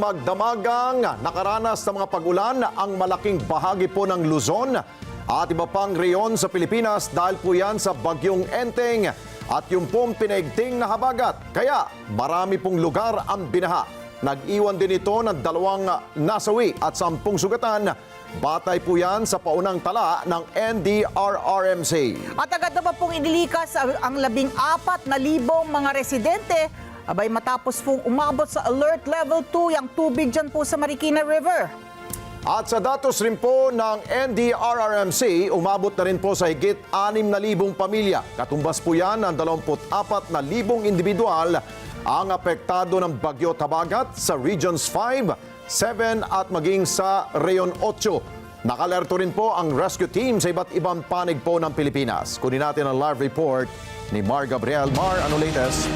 magdamagang nakaranas ng mga pagulan ang malaking bahagi po ng Luzon at iba pang reyon sa Pilipinas dahil po yan sa bagyong Enteng at yung pong pinaigting na habagat. Kaya marami pong lugar ang binaha. Nag-iwan din ito ng dalawang nasawi at sampung sugatan. Batay po yan sa paunang tala ng NDRRMC. At agad naman pong inilikas ang labing apat na libong mga residente abay matapos pong umabot sa alert level 2 yung tubig dyan po sa Marikina River. At sa datos rin po ng NDRRMC, umabot na rin po sa higit 6,000 pamilya. Katumbas po yan ng 24,000 individual ang apektado ng Bagyo Tabagat sa Regions 5, 7 at maging sa Rayon 8. Nakalerto rin po ang rescue team sa iba't ibang panig po ng Pilipinas. Kunin natin ang live report ni Mar Gabriel. Mar, ano latest?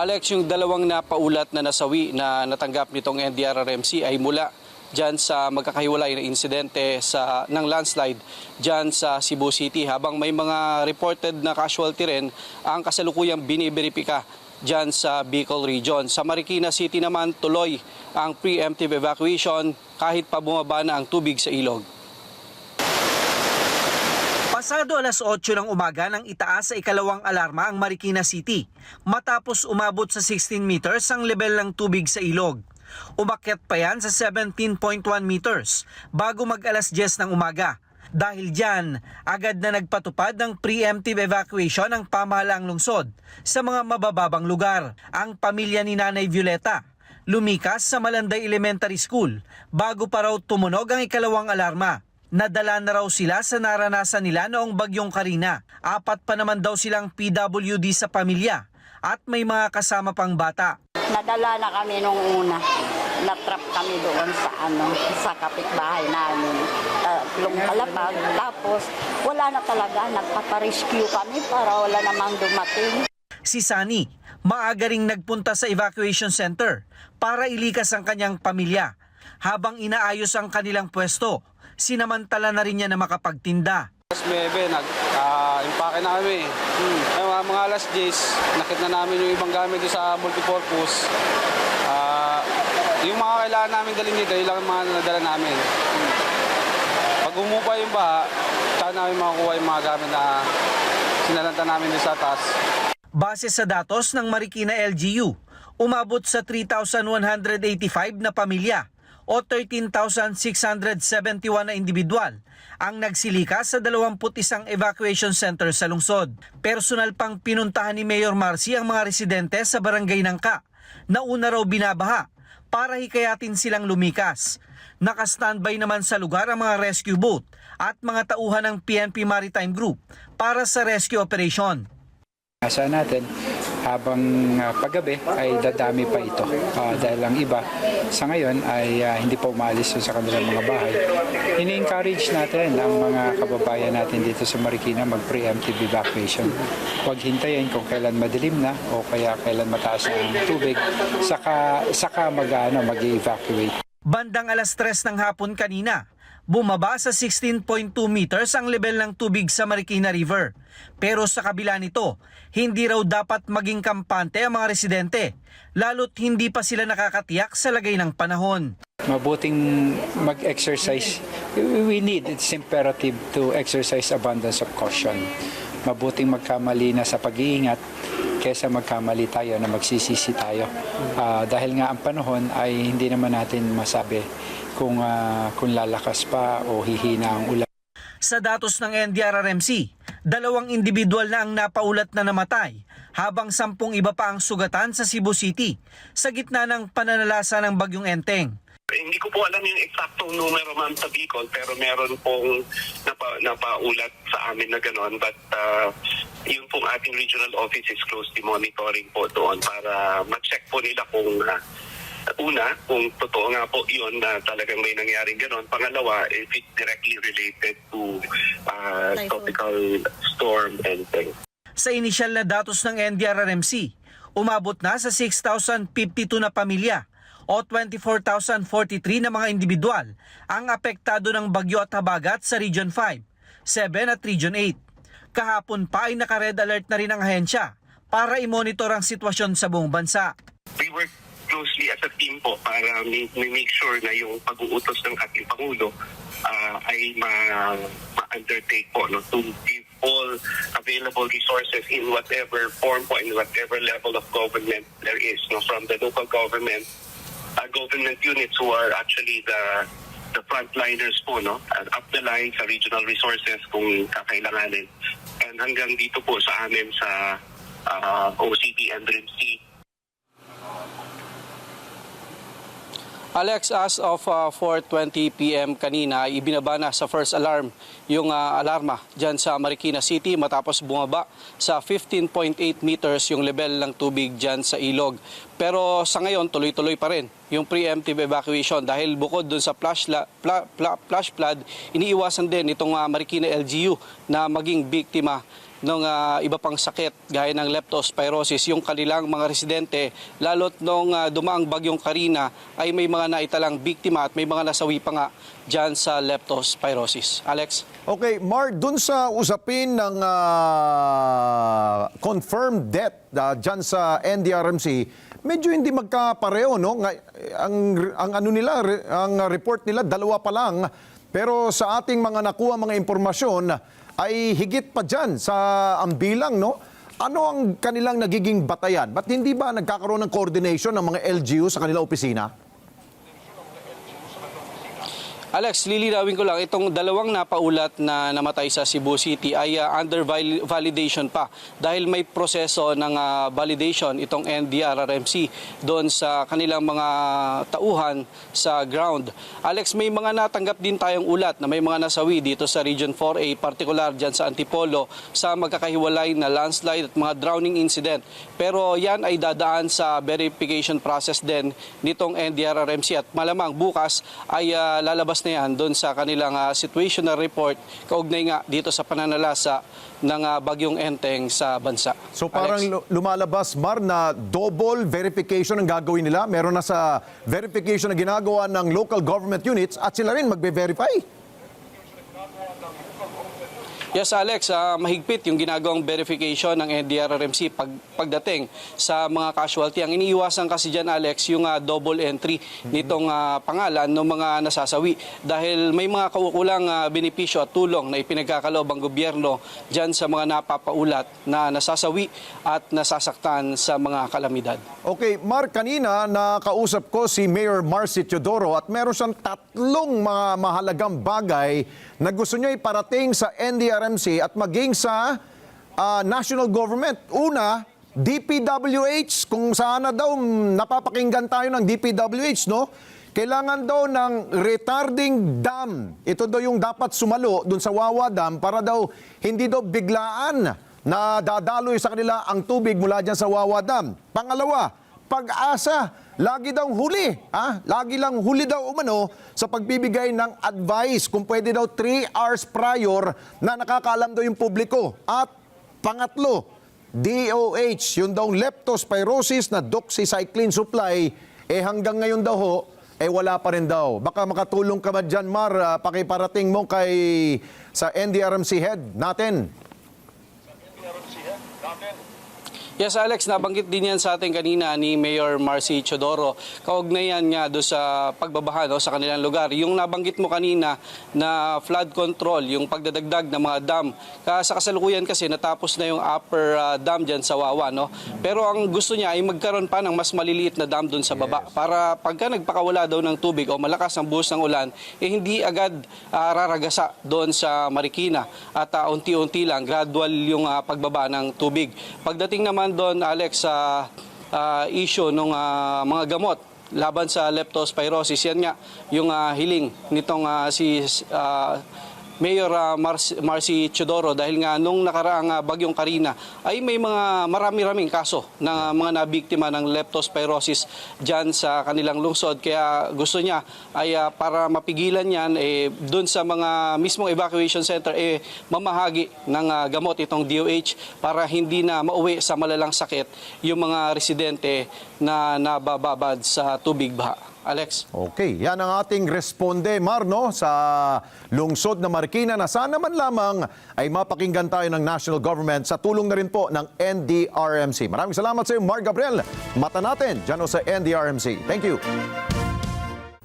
Alex, yung dalawang napaulat na nasawi na natanggap nitong NDRRMC ay mula dyan sa magkakahiwalay na insidente sa, ng landslide dyan sa Cebu City habang may mga reported na casualty rin ang kasalukuyang biniberipika dyan sa Bicol Region. Sa Marikina City naman tuloy ang preemptive evacuation kahit pa bumaba na ang tubig sa ilog. Pasado alas 8 ng umaga nang itaas sa ikalawang alarma ang Marikina City matapos umabot sa 16 meters ang level ng tubig sa ilog. Umakyat pa yan sa 17.1 meters bago mag alas 10 ng umaga. Dahil dyan, agad na nagpatupad ng preemptive evacuation ang pamahalaang lungsod sa mga mabababang lugar. Ang pamilya ni Nanay Violeta lumikas sa Malanday Elementary School bago pa raw tumunog ang ikalawang alarma. Nadala na raw sila sa naranasan nila noong bagyong Karina. Apat pa naman daw silang PWD sa pamilya at may mga kasama pang bata. Nadala na kami nung una. Natrap kami doon sa ano, sa kapitbahay namin. Tatlong kalapag. Tapos wala na talaga. Nagpaparescue kami para wala namang dumating. Si Sunny, maaga ring nagpunta sa evacuation center para ilikas ang kanyang pamilya. Habang inaayos ang kanilang pwesto, sinamantala na rin niya na makapagtinda. Alas 9, nag-impake na kami. Hmm. Ay, mga, mga alas 10, nakit na namin yung ibang gamit sa multipurpose. Ah, yung mga kailangan namin dalhin dito, yun lang ang mga nadala namin. Hmm. Pag umupa yung baha, saan namin makakuha yung mga gamit na sinalanta namin sa taas. Base sa datos ng Marikina LGU, umabot sa 3,185 na pamilya o 13,671 na individual ang nagsilikas sa 21 evacuation center sa lungsod. Personal pang pinuntahan ni Mayor Marcy ang mga residente sa barangay Nangka na una raw binabaha para hikayatin silang lumikas. Naka-standby naman sa lugar ang mga rescue boat at mga tauhan ng PNP Maritime Group para sa rescue operation. Asa natin habang ah, paggabi ay dadami pa ito Ah, dahil ang iba sa ngayon ay ah, hindi pa umalis sa kanilang mga bahay. Ini-encourage natin ang mga kababayan natin dito sa Marikina mag-preemptive evacuation. Huwag hintayin kung kailan madilim na o kaya kailan mataas ang tubig saka saka mag ano, mag-evacuate. Bandang alas 3 ng hapon kanina, bumaba sa 16.2 meters ang level ng tubig sa Marikina River. Pero sa kabila nito, hindi raw dapat maging kampante ang mga residente, lalo't hindi pa sila nakakatiyak sa lagay ng panahon. Mabuting mag-exercise. We need, it's imperative to exercise abundance of caution. Mabuting magkamali na sa pag-iingat kesa magkamali tayo na magsisisi tayo. Ah, dahil nga ang panahon ay hindi naman natin masabi kung, ah, kung lalakas pa o hihina ang ulan. Sa datos ng NDRRMC, dalawang individual na ang napaulat na namatay habang sampung iba pa ang sugatan sa Cebu City sa gitna ng pananalasa ng bagyong Enteng. Hindi ko po alam yung eksaktong numero ma'am sa Bicol pero meron pong napa, napaulat sa amin na gano'n but uh, yung pong ating regional office is closely monitoring po doon para ma-check po nila kung uh, una, kung totoo nga po yun na talagang may nangyaring gano'n. Pangalawa, if it's directly related to uh, tropical storm and things. Sa inisyal na datos ng NDRRMC, umabot na sa 6,052 na pamilya o 24,043 na mga individual ang apektado ng bagyo at habagat sa Region 5, 7 at Region 8. Kahapon pa ay naka-red alert na rin ang ahensya para i-monitor ang sitwasyon sa buong bansa. we work closely as a team po para ma- ma- make sure na yung pag-uutos ng ating Pangulo ah, ay ma- ma-undertake po no, to give all available resources in whatever form po, in whatever level of government there is, no, from the local government uh, government units who are actually the the frontliners po no and up the line sa regional resources kung kakailanganin. And hanggang dito po sa amin sa uh, OCD and RIMC Alex, as of uh, 4.20 p.m. kanina, ibinaba na sa first alarm yung uh, alarma dyan sa Marikina City matapos bumaba sa 15.8 meters yung level ng tubig dyan sa ilog. Pero sa ngayon, tuloy-tuloy pa rin yung preemptive evacuation dahil bukod dun sa flash, la, pla, pla, flash flood, iniiwasan din itong uh, Marikina LGU na maging biktima ng ah, iba pang sakit gaya ng leptospirosis yung kanilang mga residente lalo't nung ah, dumaang bagyong Karina ay may mga naitalang biktima at may mga nasawi pa nga dyan sa leptospirosis. Alex? Okay, Mar, dun sa usapin ng ah, confirmed death uh, dyan sa NDRMC, medyo hindi magkapareho, no? Ang, ang ano nila, ang report nila, dalawa pa lang. Pero sa ating mga nakuha mga impormasyon, ay higit pa dyan sa ang bilang, no? Ano ang kanilang nagiging batayan? Ba't hindi ba nagkakaroon ng coordination ng mga LGU sa kanilang opisina? Alex, lilinawin ko lang, itong dalawang napaulat na namatay sa Cebu City ay ah, under val- validation pa dahil may proseso ng ah, validation itong NDRRMC doon sa kanilang mga tauhan sa ground. Alex, may mga natanggap din tayong ulat na may mga nasawi dito sa Region 4A, particular dyan sa Antipolo, sa magkakahiwalay na landslide at mga drowning incident. Pero yan ay dadaan sa verification process din nitong NDRRMC at malamang bukas ay ah, lalabas na yan doon sa kanilang ah, situational report kaugnay nga dito sa pananalasa ng ah, bagyong Enteng sa bansa. So parang Alex? lu- lumalabas, Mar, na double verification ang gagawin nila. Meron na sa verification na ginagawa ng local government units at sila rin magbe-verify. Yes, Alex, ah, mahigpit yung ginagawang verification ng NDRRMC pag, pagdating sa mga casualty. Ang iniiwasan kasi dyan, Alex, yung ah, double entry nitong ah, pangalan ng mga nasasawi. Dahil may mga kaukulang ah, benepisyo at tulong na ipinagkakaloob ang gobyerno dyan sa mga napapaulat na nasasawi at nasasaktan sa mga kalamidad. Okay, Mar, kanina nakausap ko si Mayor Marcy Teodoro at meron siyang tatlong mga mahalagang bagay na gusto niya iparating sa NDRMC at maging sa ah, national government. Una, DPWH, kung sana daw napapakinggan tayo ng DPWH, no? Kailangan daw ng retarding dam. Ito daw yung dapat sumalo dun sa Wawa Dam para daw hindi daw biglaan na dadaloy sa kanila ang tubig mula dyan sa Wawa Dam. Pangalawa, pag-asa. Lagi daw huli. Ah? Lagi lang huli daw umano sa pagbibigay ng advice kung pwede daw 3 hours prior na nakakaalam daw yung publiko. At pangatlo, DOH, yung daw leptospirosis na doxycycline supply, eh hanggang ngayon daw ho, eh wala pa rin daw. Baka makatulong ka ba dyan, Mar, ah, pakiparating mo kay sa NDRMC head natin. Yes, Alex, nabanggit din yan sa atin kanina ni Mayor Marcy Chodoro. Kaugnayan nga do sa pagbabaha no, sa kanilang lugar. Yung nabanggit mo kanina na flood control, yung pagdadagdag ng mga dam. Sa kasalukuyan kasi natapos na yung upper ah, dam dyan sa Wawa. No? Pero ang gusto niya ay magkaroon pa ng mas maliliit na dam doon sa baba. Para pagka nagpakawala daw ng tubig o malakas ang buhos ng ulan, eh hindi agad ah, raragasa doon sa Marikina. At ah, unti-unti lang, gradual yung ah, pagbaba ng tubig. Pagdating naman doon, Alex, sa ah, issue ng mga gamot laban sa leptospirosis, yan nga yung ah, hiling nitong ah, si ah, Mayor ah, Marcy, Marcy Chodoro dahil nga nung nakaraang ah, bagyong Karina ay may mga marami-raming kaso ng mga nabiktima ng leptospirosis dyan sa kanilang lungsod. Kaya gusto niya ay ah, para mapigilan yan eh, doon sa mga mismong evacuation center eh, mamahagi ng ah, gamot itong DOH para hindi na mauwi sa malalang sakit yung mga residente na nabababad sa tubig baha. Alex. Okay, yan ang ating responde, Marno, sa lungsod na Marikina na sana man lamang ay mapakinggan tayo ng national government sa tulong na rin po ng NDRMC. Maraming salamat sa iyo, Mark Gabriel. Mata natin dyan sa NDRMC. Thank you.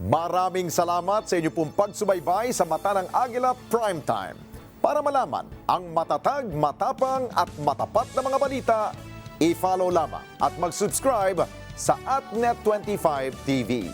Maraming salamat sa inyo pong pagsubaybay sa Mata ng Agila Primetime. Para malaman ang matatag, matapang at matapat na mga balita, i-follow lamang at mag-subscribe sa AtNet25 TV.